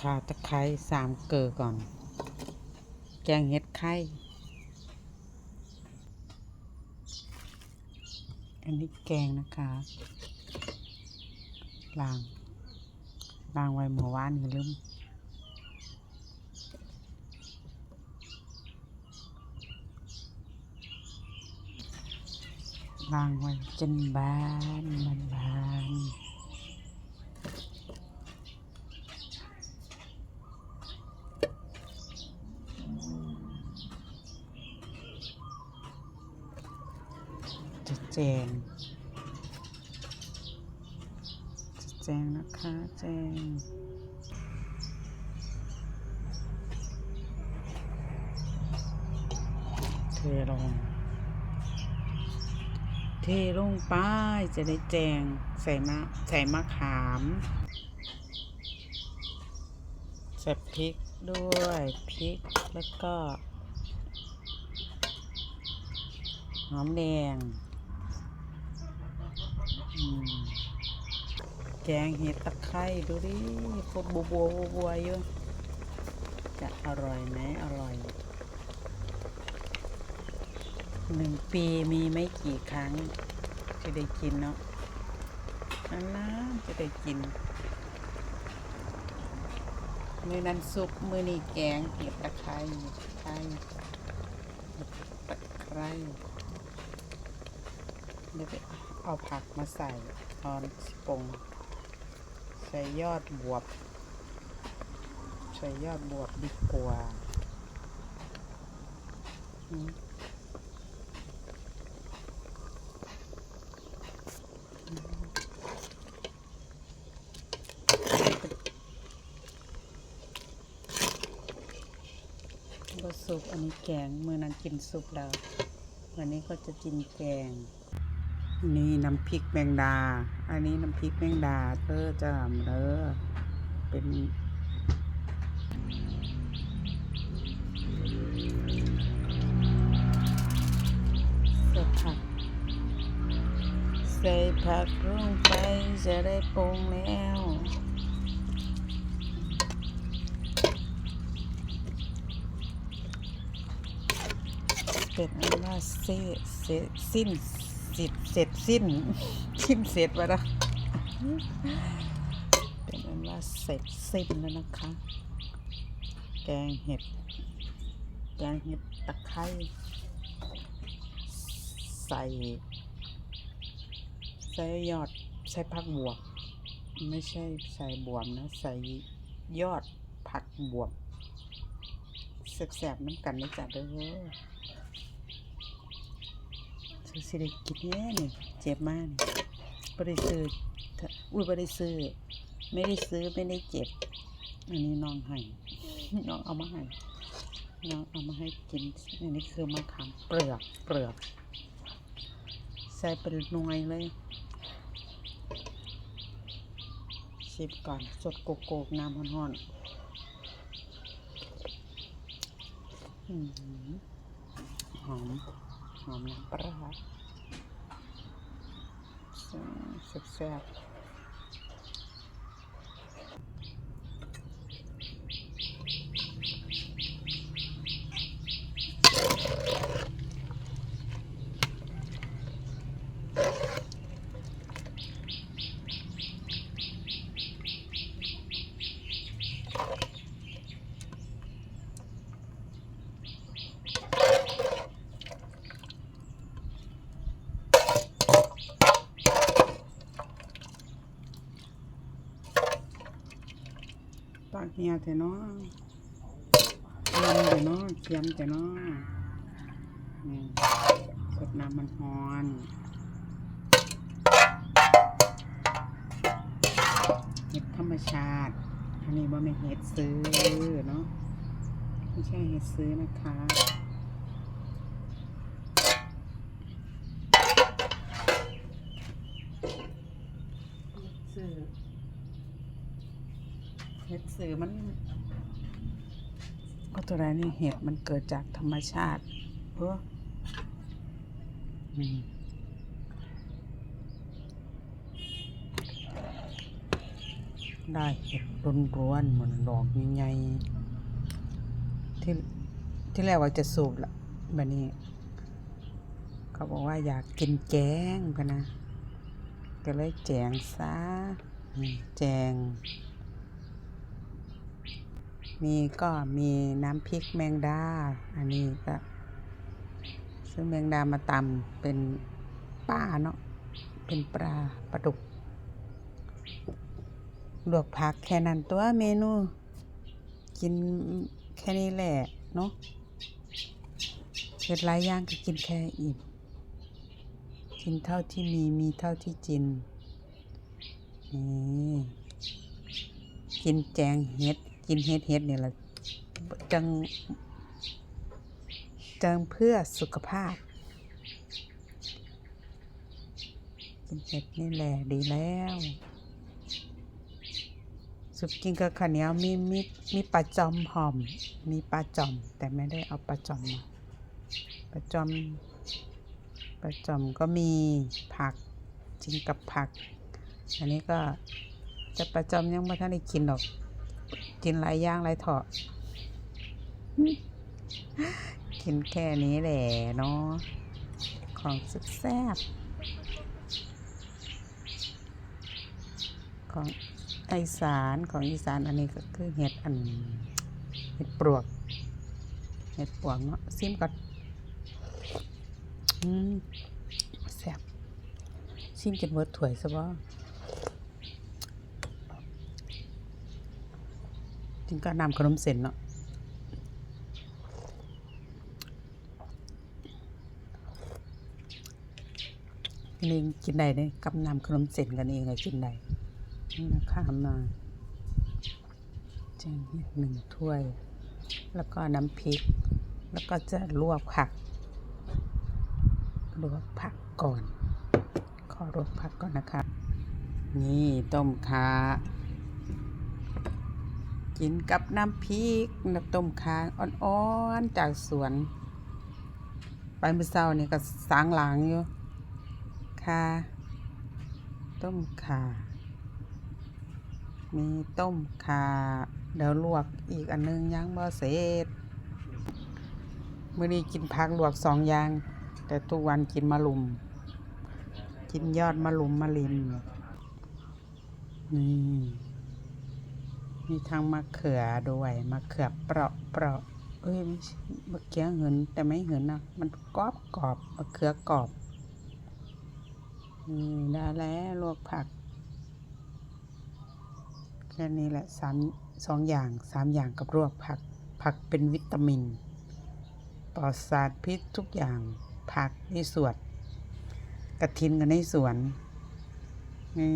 ข่าตะไคร้สามเกลือก่อน แกงเห็ดไข่ อันนี้แกงนะคะล้างล้างไว้เมื่อวานอย่าลืมล้างไว้จนบานบานบาน แจงจะแจงนะคะ แจงเทลง เทลงไปจะได้แจงใส่มะใส่มะขามใส่พริกด้วยพริกแล้วก็ หอมแดง แกงเห็ดตะไคร้ดูดิพวกบัวบัวบัวบัวอยู่จะอร่อยไหมอร่อย หนึ่งปีมีไม่กี่ครั้ง จะได้กินเนาะนานๆจะได้กิน มือนั้นซุปมือนี้แกงเห็ดตะไคร้ตะไคร้ตะไคร้เดี๋ยวไป เอาผักมาใส่ตอนสปงใส่ยอดบวบ ใส่ยอดบวบดีกว่าก็ซุปอันนี้แกงเมื่อนั้นกินซุปแล้ววันนี้ก็จะกินแกง นี่น้ำพริกแมงดา อันนี้น้ำพริกแมงดาเธอจะเด้อเป็นสผักใส่ผักลงไปจะได้ปรุงแล้วเป็นอันว่าเสเสสิ้น สิทเสร็จสิ้นสิ้นเสร็จวะนะเป็นอันว่าเสร็จสิ้นแล้วนะคะ แกงเห็ด แกงเห็ดตะไคร้ใส่ใส่ยอดใส่ผักบวบไม่ใช่ใส่บวมนะ ใส่ยอดผักบวบแสบๆน้ำกันนะจ๊ะเด้อ สิได้กินแน่นี่เจ็บมากนี่บ่ได้ซื้ออุ้ยบ่ได้ซื้อไม่ได้ซื้อไม่ได้เจ็บ อันนี้น้องให้น้องเอามาให้น้องเอามาให้กินอันนี้คือมะขามเปลือกเปลือกใส่เป็นหน่วยเลยชิมก่อนสดโกโก้น้ำร้อนๆอื้อหือหอม หอมน้ แต่นาะเค็มแต่นาะเค็มแต่นาะนี่สดน้ำมันฮอนเห็ดธรรมชาติ อันนี้ว่าไม่เห็ดซื้อเนาะ ไม่ใช่เห็ดซื้อนะคะซื้อ เห็ดสื่อมันก็ตัวไรนี่เห็ดมันเกิดจากธรรมชาติเออนี่ได้เห็ดร้วนๆเหมือนดอกใหญ่ๆที่ที่แรกว่าจะสูบละบัดนี้ เขาบอกว่าอยากกินแกงกันนะ ก็เลยแจงซะนี่แจง มีก็มีน้ำพริกแมงดา อันนี้ก็ซื้อแมงดามาตำเป็นป้าเนาะ เป็นปลาปลาดุก ลวกผักแค่นั้นตัวเมนู กินแค่นี้แหละเนาะเฮ็ดหลายอย่างก็กินแค่อิ่ม กินเท่าที่มีมีเท่าที่กินนี่กินแจงเฮ็ด กินเฮ็ดเฮ็ดเนี่ยละจัง จังเพื่อสุขภาพ กินเห็ดนี่แหละดีแล้วสุกกินกับข้าวเหนียวมีมีมีปลาจอมหอม มีปลาจอม แต่ไม่ได้เอาปลาจอมมาปลาจอมปลาจอมก็มีผักกินกับผัก อันนี้ก็จะปลาจอมยังไม่ทันได้กินหรอก กินหลายย่างหลายเถาะกินแค่นี้แหละเนาะของสุดแซ่บของอีสานของอีสานอันนี้ก็คือเห็ดอันเห็ดปลวก เห็ดปลวกเนาะซิมก่อนอืมแซ่บซิมจนเบิดถ้วยซะบ่ ถึงก็นำขนมเส้นเนาะนี่กินได้เลยกับน้ำขนมเส้นกันเองเลยกินได้นี่นะคะมาแจงเห็ดหนึ่งถ้วย แล้วก็น้ำพริก แล้วก็จะลวกผักลวกผักก่อน ขอลวกผักก่อนนะคะ นี่ต้มขา กินกับน้ำพริกน้ำต้มขาอ่อนๆจากสวน ไปเมื่อเช้านี่ก็สางหลังอยู่ค่ะต้มข่ามีต้มข่าเดี๋ยวลวกอีกอันนึงยังบ่เสร็จมื้อนี้กินผักลวกสองอย่าง แต่ทุกวันกินมะลุม กินยอดมะลุมมะลิมนี่ มีทั้งมะเขือด้วยมะเขือเปราะเปราะเอ้ยไม่ใช่มะเขือเหินแต่ไม่เหินนะมันกรอบกรอบมะเขือกรอบนี่ได้แล้วลวกผักแค่นี้แหละสามสองอย่างสามอย่างกับลวกผัก ผักเป็นวิตามินปลอดสารพิษทุกอย่าง ผักในสวนกระทินกันในสวนนี่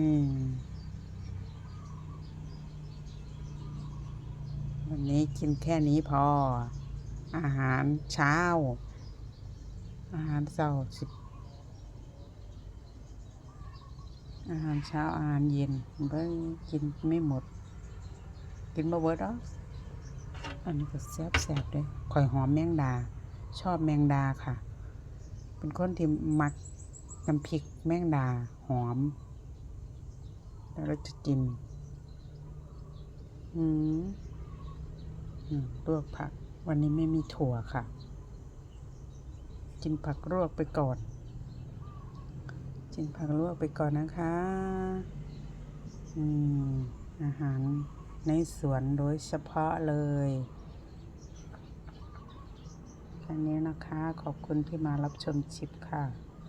วันนี้กินแค่นี้พอ อาหารเช้า อาหารเช้าสิบอาหารเช้าอาหารเย็นเบิ่งกินไม่หมด กินบ่เบิดหรอกอันนี้ก็แซ่บแซ่บเลยข่อยหอมแมงดา ชอบแมงดาค่ะ เป็นคนที่มักน้ำพริกแมงดาหอม แล้วเราจะกิน อืม ลวกผัก วันนี้ไม่มีถั่วค่ะ กินผักลวกไปก่อน กินผักลวกไปก่อนนะคะ อืม อาหารในสวนโดยเฉพาะเลยแค่นี้นะคะ ขอบคุณที่มารับชมชิปค่ะ